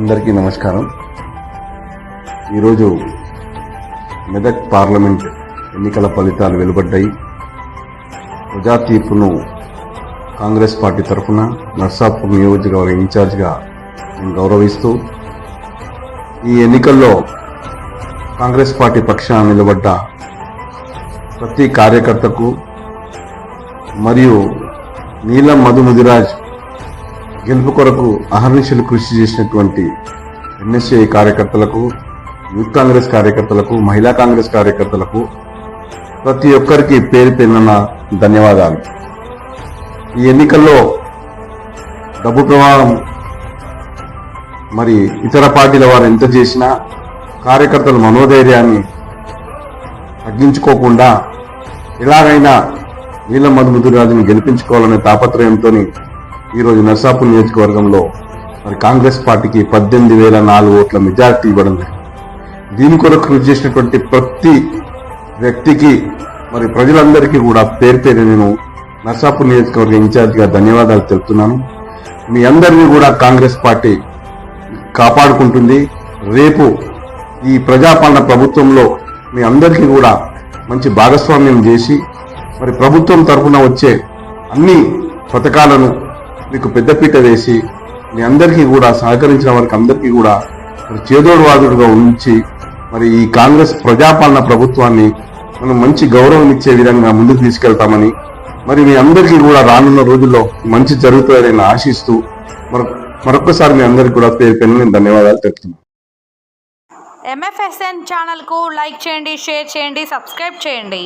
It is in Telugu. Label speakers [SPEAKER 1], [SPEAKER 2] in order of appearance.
[SPEAKER 1] అందరికీ నమస్కారం. ఈరోజు మెదక్ పార్లమెంట్ ఎన్నికల ఫలితాలు వెలువడ్డాయి. ప్రజా తీర్పును కాంగ్రెస్ పార్టీ తరఫున నర్సాపూర్ నియోజకవర్గ ఇన్ఛార్జ్గా నేను గౌరవిస్తూ ఈ ఎన్నికల్లో కాంగ్రెస్ పార్టీ పక్షాన నిలబడ్డ ప్రతి కార్యకర్తకు మరియు నీలం మధు ముదిరాజ్ గెలుపు కొరకు అహర్నిశలు కృషి చేసినటువంటి ఎన్ఎస్ఏ కార్యకర్తలకు యూత్ కాంగ్రెస్ కార్యకర్తలకు మహిళా కాంగ్రెస్ కార్యకర్తలకు ప్రతి ఒక్కరికి పేరు పేరున ధన్యవాదాలు. ఈ ఎన్నికల్లో డబ్బు ప్రవాహం మరి ఇతర పార్టీల వారు ఎంత చేసినా కార్యకర్తల మనోధైర్యాన్ని తగ్గించుకోకుండా ఎలాగైనా నీల మధుముదురాజుని గెలిపించుకోవాలనే తాపత్రయంతో ఈరోజు నర్సాపూర్ నియోజకవర్గంలో మరి కాంగ్రెస్ పార్టీకి పద్దెనిమిది వేల నాలుగు ఓట్ల మెజార్టీ ఇవ్వడం జరిగింది. దీని కొరకు కృషి చేసినటువంటి ప్రతి వ్యక్తికి మరి ప్రజలందరికీ కూడా పేరు పేరు నేను నర్సాపూర్ నియోజకవర్గ ఇన్ఛార్జిగా ధన్యవాదాలు తెలుపుతున్నాను. మీ అందరినీ కూడా కాంగ్రెస్ పార్టీ కాపాడుకుంటుంది. రేపు ఈ ప్రజాపాలన ప్రభుత్వంలో మీ అందరికీ కూడా మంచి భాగస్వామ్యం చేసి మరి ప్రభుత్వం తరఫున వచ్చే అన్ని పథకాలను మీకు పెద్దపీట వేసి మీ అందరికీ కూడా సహకరించిన వారికి అందరికీ కూడా మరి చేదోడువాదుడుగా ఉంచి మరి ఈ కాంగ్రెస్ ప్రజాపాలన ప్రభుత్వాన్ని మనం మంచి గౌరవం ఇచ్చే విధంగా ముందుకు తీసుకెళ్తామని మరి మీ అందరికీ కూడా రానున్న రోజుల్లో మంచి జరుగుతుందని ఆశిస్తూ మరి మరొకసారి మీ అందరికీ కూడా పేరు పేరు ధన్యవాదాలు తెలుపుతున్నాను.
[SPEAKER 2] ఎంఎఫ్ఎస్ఎన్ ఛానల్కు లైక్ చేయండి షేర్ చేయండి సబ్స్క్రైబ్ చేయండి.